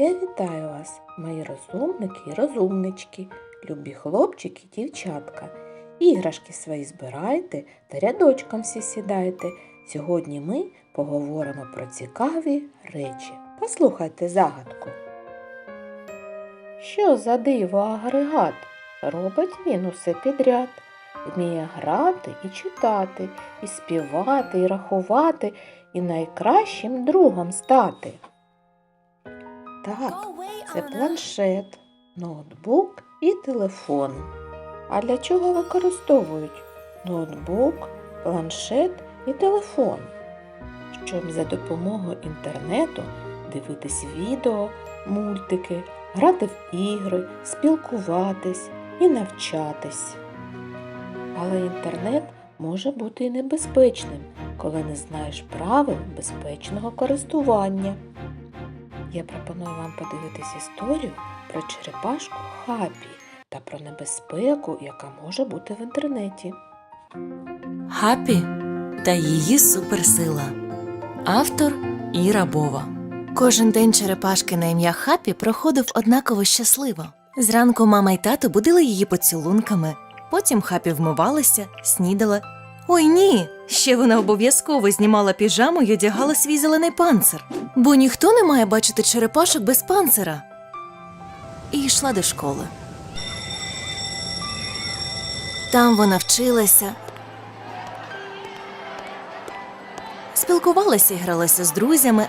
Я вітаю вас, мої розумники і розумнички, любі хлопчики і дівчатка. Іграшки свої збирайте та рядочком всі сідайте. Сьогодні ми поговоримо про цікаві речі. Послухайте загадку. Що за диво агрегат? Робить він усе підряд. Вміє грати і читати, і співати, і рахувати, і найкращим другом стати. Так, це планшет, ноутбук і телефон. А для чого використовують ноутбук, планшет і телефон? Щоб за допомогою інтернету дивитись відео, мультики, грати в ігри, спілкуватись і навчатись. Але інтернет може бути і небезпечним, коли не знаєш правил безпечного користування. Я пропоную вам подивитись історію про черепашку Хапі та про небезпеку, яка може бути в інтернеті. Хапі та її суперсила. Автор Іра Бова. Кожен день черепашки на ім'я Хапі проходив однаково щасливо. Зранку мама й тато будили її поцілунками. Потім Хапі вмивалася, снідала. Ой ні! Ще вона обов'язково знімала піжаму й одягала свій зелений панцир, бо ніхто не має бачити черепашок без панцира. І йшла до школи. Там вона вчилася, спілкувалася і гралася з друзями,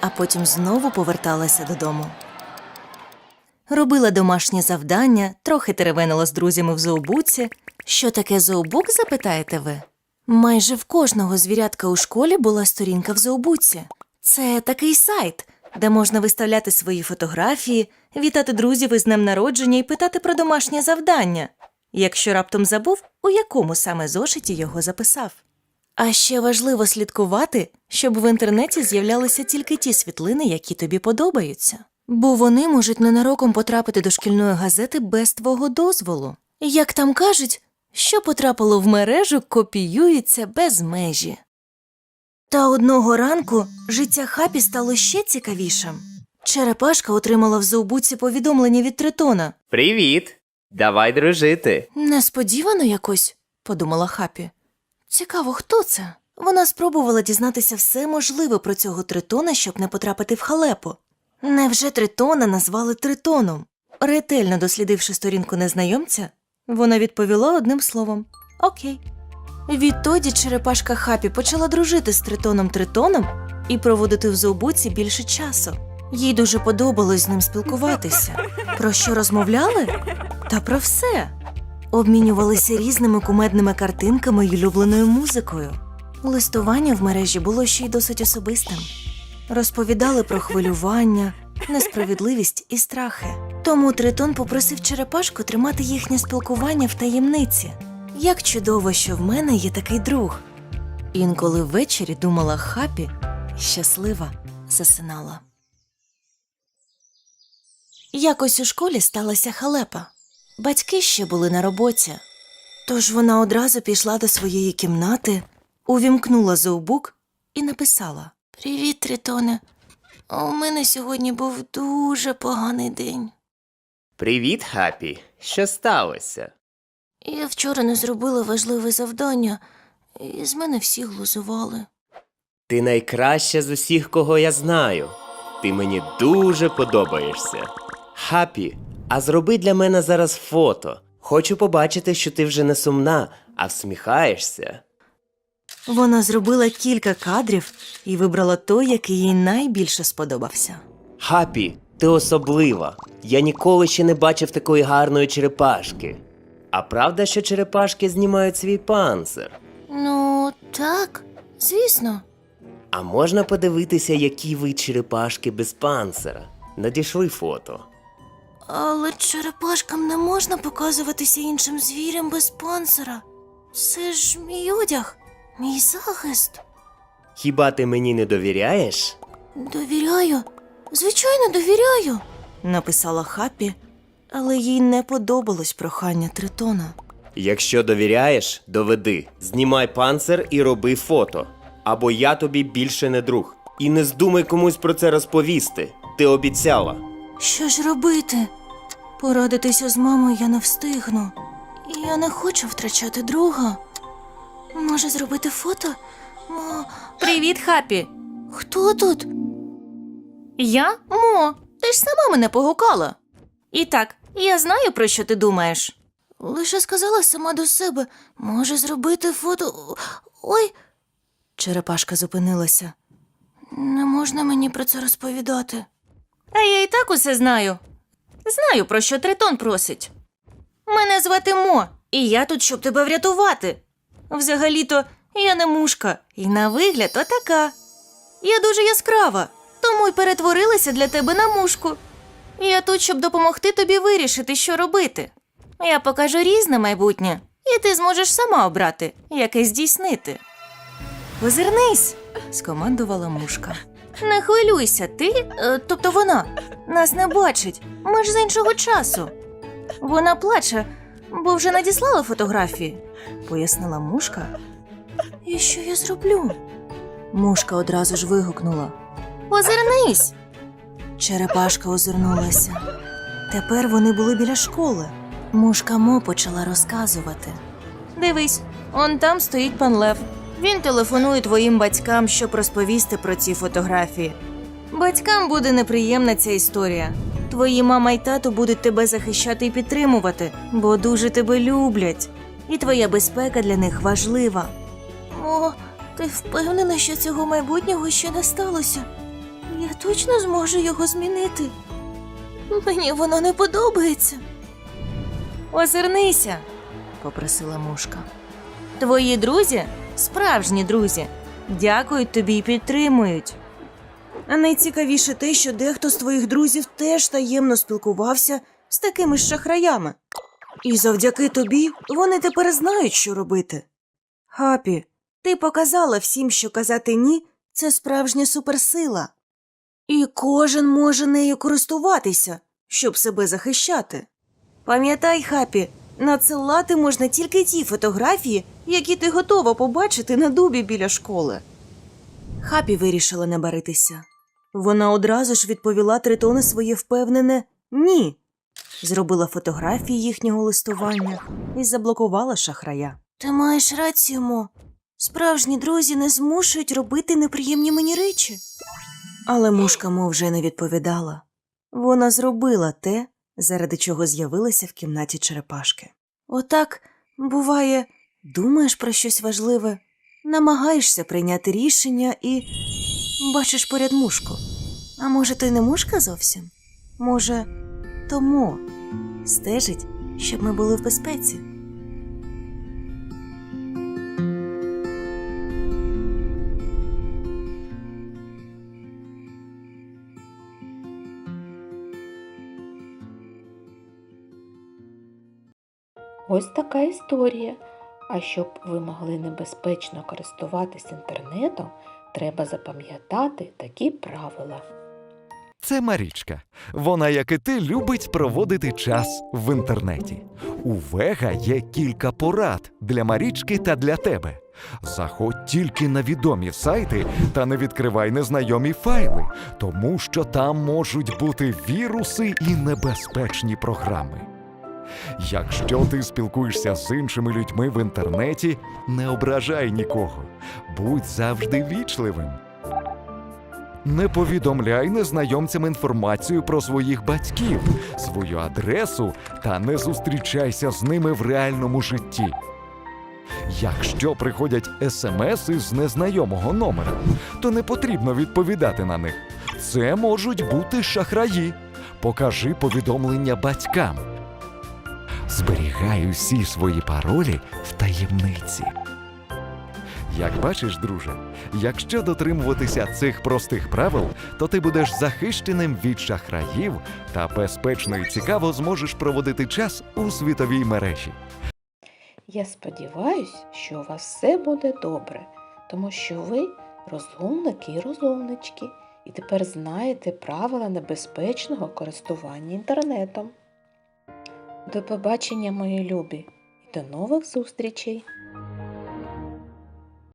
а потім знову поверталася додому. Робила домашнє завдання, трохи теревенила з друзями в зообуці. Що таке зообук, запитаєте ви? Майже в кожного звірятка у школі була сторінка в зообуці. Це такий сайт, де можна виставляти свої фотографії, вітати друзів із днем народження і питати про домашнє завдання, якщо раптом забув, у якому саме зошиті його записав. А ще важливо слідкувати, щоб в інтернеті з'являлися тільки ті світлини, які тобі подобаються. Бо вони можуть ненароком потрапити до шкільної газети без твого дозволу. Як там кажуть, що потрапило в мережу, копіюється без межі. Та одного ранку життя Хапі стало ще цікавішим. Черепашка отримала в зообуці повідомлення від Тритона. Привіт! Давай дружити. Несподівано якось, подумала Хапі. Цікаво, хто це? Вона спробувала дізнатися все можливе про цього тритона, щоб не потрапити в халепу. Невже тритона назвали тритоном? Ретельно дослідивши сторінку незнайомця, вона відповіла одним словом Окей. Відтоді черепашка Хапі почала дружити з тритоном Тритоном і проводити в зообуці більше часу. Їй дуже подобалось з ним спілкуватися. Про що розмовляли? Та про все. Обмінювалися різними кумедними картинками й улюбленою музикою. Листування в мережі було ще й досить особистим. Розповідали про хвилювання, несправедливість і страхи. Тому Тритон попросив черепашку тримати їхнє спілкування в таємниці. Як чудово, що в мене є такий друг. Інколи ввечері думала Хапі, щаслива засинала. Якось у школі сталася халепа. Батьки ще були на роботі. Тож вона одразу пішла до своєї кімнати, увімкнула зообук і написала: Привіт, Тритоне. У мене сьогодні був дуже поганий день. Привіт, Хапі. Що сталося? Я вчора не зробила важливе завдання, і з мене всі глузували. Ти найкраща з усіх, кого я знаю. Ти мені дуже подобаєшся. Хапі, а зроби для мене зараз фото. Хочу побачити, що ти вже не сумна, а всміхаєшся. Вона зробила кілька кадрів і вибрала той, який їй найбільше сподобався. Хапі, ти особлива. Я ніколи ще не бачив такої гарної черепашки. А правда, що черепашки знімають свій панцир? Ну, так, звісно. А можна подивитися, які ви черепашки без панцира? Надішли фото. Але черепашкам не можна показуватися іншим звірям без панцира. Це ж мій одяг, мій захист. Хіба ти мені не довіряєш? Довіряю, звичайно, довіряю, написала Хапі, але їй не подобалось прохання Тритона. Якщо довіряєш, доведи. Знімай панцир і роби фото. Або я тобі більше не друг. І не здумай комусь про це розповісти. Ти обіцяла. Що ж робити? Порадитися з мамою я не встигну. І я не хочу втрачати друга. Може зробити фото? Мо... Привіт, Хапі. Хто тут? Я? Мо, ти ж сама мене погукала. І так, я знаю, про що ти думаєш. Лише сказала сама до себе, може зробити фото. Ой. Черепашка зупинилася. Не можна мені про це розповідати. А я і так усе знаю. Знаю, про що Тритон просить. Мене звати Мо, і я тут, щоб тебе врятувати. Взагалі-то я не мушка, і на вигляд отака. Я дуже яскрава, тому й перетворилася для тебе на мушку. Я тут, щоб допомогти тобі вирішити, що робити. Я покажу різне майбутнє, і ти зможеш сама обрати, яке здійснити. Озирнись, скомандувала мушка. Не хвилюйся, ти, е, тобто вона, нас не бачить. Ми ж з іншого часу. Вона плаче, бо вже надіслала фотографії, пояснила мушка. І що я зроблю? Мушка одразу ж вигукнула. Озирнись. Черепашка озирнулася. Тепер вони були біля школи. Мушка Мо почала розказувати. Дивись, он там стоїть пан Лев. Він телефонує твоїм батькам, щоб розповісти про ці фотографії. Батькам буде неприємна ця історія. Твої мама й тато будуть тебе захищати і підтримувати, бо дуже тебе люблять. І твоя безпека для них важлива. О, ти впевнена, що цього майбутнього ще не сталося? Я точно зможу його змінити. Мені воно не подобається. Озирнися, попросила мушка. Твої друзі, справжні друзі, дякують тобі і підтримують. А найцікавіше те, що дехто з твоїх друзів теж таємно спілкувався з такими ж шахраями. І завдяки тобі вони тепер знають, що робити. Хапі, ти показала всім, що казати ні це справжня суперсила. І кожен може нею користуватися, щоб себе захищати. Пам'ятай, Хапі, надсилати можна тільки ті фотографії, які ти готова побачити на дубі біля школи. Хапі вирішила не баритися. Вона одразу ж відповіла Тритону своє впевнене ні. Зробила фотографії їхнього листування і заблокувала шахрая. Ти маєш рацію, Мо. Справжні друзі не змушують робити неприємні мені речі. Але мушка Мо вже не відповідала. Вона зробила те, заради чого з'явилася в кімнаті черепашки. Отак, буває, думаєш про щось важливе, намагаєшся прийняти рішення і бачиш поряд мушку. А може, то й не мушка зовсім? Може, тому стежить, щоб ми були в безпеці. Ось така історія. А щоб ви могли небезпечно користуватись інтернетом, треба запам'ятати такі правила. Це Марічка. Вона, як і ти, любить проводити час в інтернеті. У Вега є кілька порад для Марічки та для тебе. Заходь тільки на відомі сайти та не відкривай незнайомі файли, тому що там можуть бути віруси і небезпечні програми. Якщо ти спілкуєшся з іншими людьми в інтернеті, не ображай нікого, будь завжди вічливим. Не повідомляй незнайомцям інформацію про своїх батьків, свою адресу та не зустрічайся з ними в реальному житті. Якщо приходять смс із незнайомого номера, то не потрібно відповідати на них. Це можуть бути шахраї. Покажи повідомлення батькам. Зберігай усі свої паролі в таємниці. Як бачиш, друже, якщо дотримуватися цих простих правил, то ти будеш захищеним від шахраїв та безпечно і цікаво зможеш проводити час у світовій мережі. Я сподіваюся, що у вас все буде добре, тому що ви розумники і розумнички, і тепер знаєте правила небезпечного користування інтернетом. До побачення, мої любі, і до нових зустрічей!